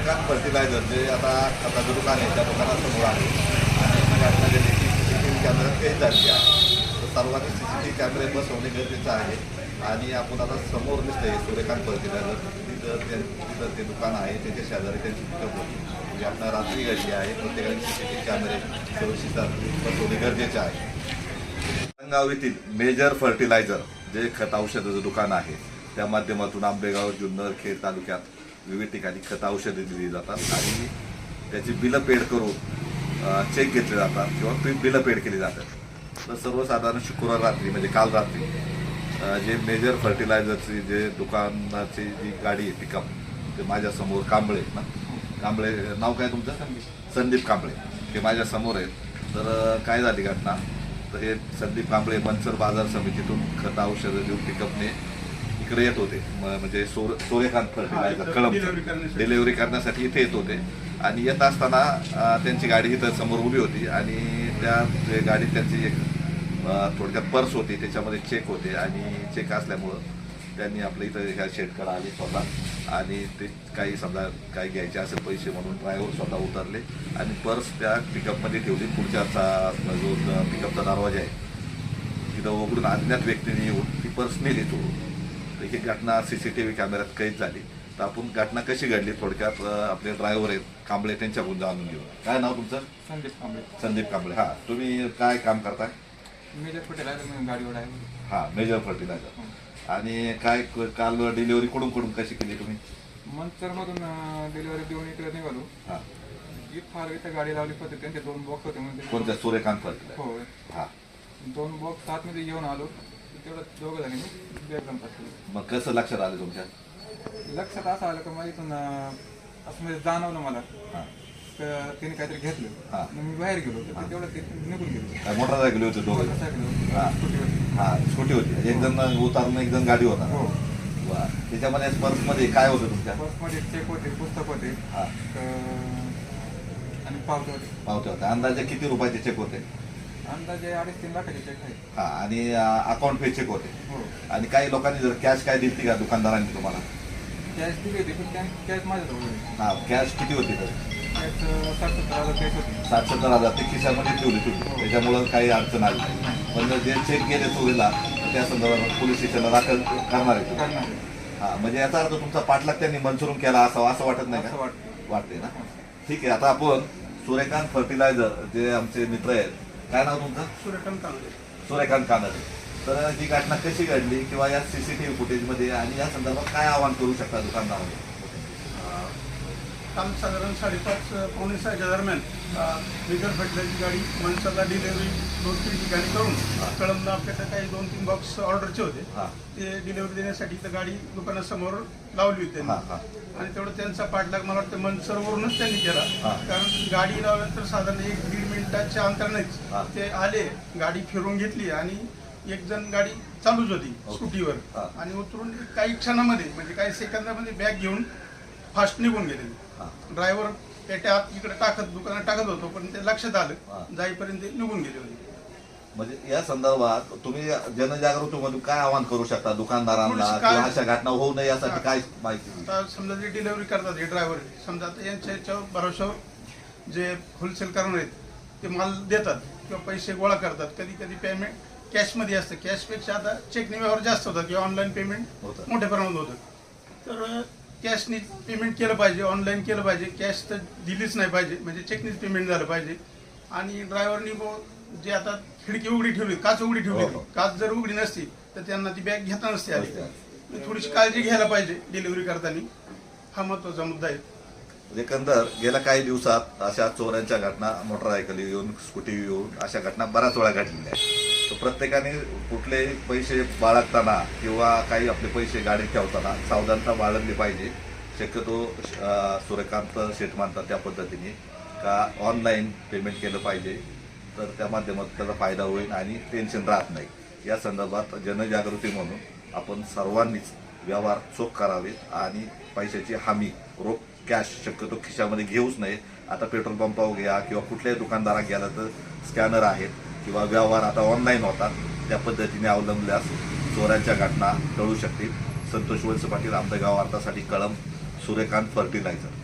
Fertiliser जे आता खताचं दुकान आहे त्या दुकानासमोर आहे. आणि ही C C T V camera कैद झाली आहे. तर सर्वांनी सी सी टी कॅमेरे बसवणे गरजेचं आहे. आणि आपण आता समोर दिसतंय सूर्यकांत फर्टिलायझर तिथं ते तिथं ते दुकान आहे त्याच्या शेजारी त्यांची पिकअप होती. म्हणजे आपल्या रात्री घडली आहे प्रत्येकाने सी सी टी व्ही कॅमेरे सुरक्षित बसवणे गरजेचे आहे. गाव येथील मेजर फर्टिलायझर जे खत औषधाचं दुकान आहे त्या माध्यमातून आंबेगाव जुन्नर खेड तालुक्यात विविध ठिकाणी खत औषधे दिली जातात आणि त्याची बिलं पेड करून चेक घेतले जातात किंवा बिलं पेड केली जातात. तर सर्वसाधारण शुक्रवार रात्री म्हणजे काल रात्री जे मेजर फर्टिलायझरची जे दुकानाची जी गाडी आहे पिकअप ते माझ्यासमोर कांबळे ना. कांबळे नाव काय तुमचं? संदीप. कांबळे. हे माझ्यासमोर आहेत. तर काय झाली घटना? तर हे संदीप कांबळे मनसर बाजार समितीतून खत औषधं देऊन पिकअपने इकडे येत होते म्हणजे सोर सूर्यकांत फर्टिलायझर कळम डिलिव्हरी करण्यासाठी. इथे येत होते. आणि येत असताना त्यांची गाडी इथं समोर उभी होती. आणि त्या गाडीत त्यांची एक थोडक्यात पर्स होती. त्याच्यामध्ये चेक होते. आणि चेक असल्यामुळं त्यांनी आपल्या इथं ह्या शेडकडे आले स्वतः. आणि ते काही समजा काही घ्यायचे असेल पैसे म्हणून ड्रायव्हर स्वतः उतरले. आणि पर्स त्या पिकअपमध्ये ठेवली. पुढच्याचा जो पिकअपचा दरवाजा आहे तिथं उघडून अज्ञात व्यक्तीने येऊन ती पर्स नेली तो तर ही घटना सी सी टी व्ही कॅमेऱ्यात कैद झाली. तर आपण घटना कशी घडली? थोडक्यात आपले ड्रायव्हर आहेत कांबळे त्यांच्याकडून जाणून घेऊ. काय नाव तुमचं? संदीप कांबळे. संदीप कांबळे. हां तुम्ही काय काम करताय? मेजर फर्टिलायझर गाडीवर आहे हां मेजर फर्टिलायझर. आणि काय काल डिलिव्हरी कुठून कुठून कशी केली तुम्ही? मंचरमधून डिलिव्हरी देऊन इकडे निघालो. हां. इथं इथं गाडी लावली होती त्यांचे दोन बॉक्स होते. म्हणजे कोणत्या? सूर्यकांत फर्टिलायझर. हो हां. दोन बॉक्स आतमध्ये घेऊन आलो. तेवढं दोघं जणी एकदम टाकले मग कसं लक्षात आलं तुमच्या? लक्षात असं आलं का मला इथून अं, असं म्हणजे जाणवलं मला. हां. का तिने काहीतरी घेतलं. हा. मग मी बाहेर गेलो तर ते तेवढं ते निघून गेलो. काय मोटरसायकल होते दोघं? हा. स्कूटीवर हां स्कूटी होती. एक जण उतारून एक जण गाडी होता. हो. वा त्याच्यामध्ये पर्समध्ये काय होतं तुमच्या? बसमध्ये चेक होते पुस्तक होते. हां. क- आणि पावते होते पावते होते अंदाजे किती रुपयाचे चेक होते? अंदाजे अडीच तीन लाखाचे चेक आहे. हा आणि अकाउंट पे चेक होते. हो. आणि काही लोकांनी जर कॅश काय दिली का दुकानदारांनी तुम्हाला? कॅश दिली होती पण कॅश माझ्याजवळ हा कॅश किती होती तर? कॅश साठ सत्तर हजार कॅश होती. सात सत्तर हजार ते खिशामध्ये ठेवली तुम्ही त्याच्यामुळं काही अडचण आली नाही. पण जे चेक गेले चोरीला तर त्या संदर्भात पोलीस स्टेशनला दाखल करणार आहे. तुम्ही. करणार आहे. हा म्हणजे याचा अर्थ तुमचा पाठलाग त्यांनी मंजुरून केला असावा असं वाटत नाही असं का वाटतं. वाटते ना? ठीक आहे आता आपण सूर्यकांत फर्टिलायझर जे आमचे मित्र आहेत काय नाव तुमचं? सूर्यकांत कांबळे. सूर्यकांत कानडे तर ही घटना कशी घडली किंवा या सीसीटीव्ही फुटेजमध्ये आणि या संदर्भात काय आवाहन करू शकता दुकानदारांनी? काल साधारण साडेपाच पावणे सहाच्या दरम्यान मेजर फर्टिलायझरची गाडी माणसाला डिलिव्हरी दोन तीन ठिकाणी करून कळमला आपल्याकडे काही दोन तीन बॉक्स ऑर्डरचे होते ते डिलिव्हरी देण्यासाठी तर गाडी दुकानासमोर लावली होती आणि तेवढं त्यांचा पाठलाग मला वाटतं मनसरवरूनच त्यांनी केला. कारण गाडी लावल्यानंतर साधारण एक दीड मिनिटाच्या अंतरानेच. ते आले गाडी फिरून घेतली आणि एक जण गाडी चालूच होती. स्कूटीवर. आणि उतरून काही क्षणामध्ये म्हणजे काही सेकंदामध्ये बॅग घेऊन फास्ट निघून गेले ड्रायव्हर आत इकडे टाकत दुकानात टाकत होतो पण ते लक्षात हा. आलं जाईपर्यंत ते निघून गेले होते. म्हणजे या संदर्भात तुम्ही जनजागृतीमधून काय आवाहन करू शकता? दुकानदारांना थोडीशी काय- किंवा अशा घटना होऊ नये यासाठी. काय माहिती? आता समजा जे डिलिव्हरी करतात हे ड्रायव्हर समजा आता यांच्या याच्यावर भरोशावर जे होलसेल करणार आहेत ते माल देतात किंवा पैसे गोळा करतात. कधी कधी पेमेंट कॅशमध्ये असतं. कॅशपेक्षा आता चेकने व्यवहार जास्त होतात किंवा ऑनलाईन पेमेंट होतं. मोठ्या प्रमाणात होतं. तर कॅशने पेमेंट केलं पाहिजे ऑनलाईन केलं पाहिजे कॅश तर दिलीच नाही पाहिजे म्हणजे चेकनीच पेमेंट झालं पाहिजे. आणि ड्रायव्हरनी जे आता खिडकी उघडी ठेवली काच उघडी ठेवली हो, हो. काच जर उघडी नसती तर त्यांना ती बॅग घेता नसते आली. थोडीशी काळजी घ्यायला पाहिजे डिलिव्हरी करताना. हा महत्त्वाचा मुद्दा आहे. एकंदर गेल्या काही दिवसात अशा चोऱ्यांच्या घटना मोटरसायकल येऊन स्कूटी येऊन अशा घटना बऱ्याच वेळा घडलेल्या आहेत. तर प्रत्येकाने कुठलेही पैसे बाळगताना किंवा काही आपले पैसे गाडीत ठेवताना सावधानता बाळगली पाहिजे. शक्यतो सूर्यकांत शेठ मानतात त्या पद्धतीने का ऑनलाईन पेमेंट केलं पाहिजे. तर त्या माध्यमातून त्याचा फायदा होईल आणि टेन्शन राहत नाही. या संदर्भात जनजागृती म्हणून आपण सर्वांनीच व्यवहार चोख करावेत आणि पैशाची हमी रोख कॅश शक्यतो खिशामध्ये घेऊच नये. आता पेट्रोल पंपावर घ्या किंवा कुठल्याही दुकानदारात गेला तर स्कॅनर आहेत. किंवा व्यवहार आता ऑनलाईन होतात त्या पद्धतीने अवलंबल्यास चोऱ्यांच्या घटना टळू शकतील. संतोष वंश पाटील आंबेगाव कळम सूर्यकांत फर्टिलायझर.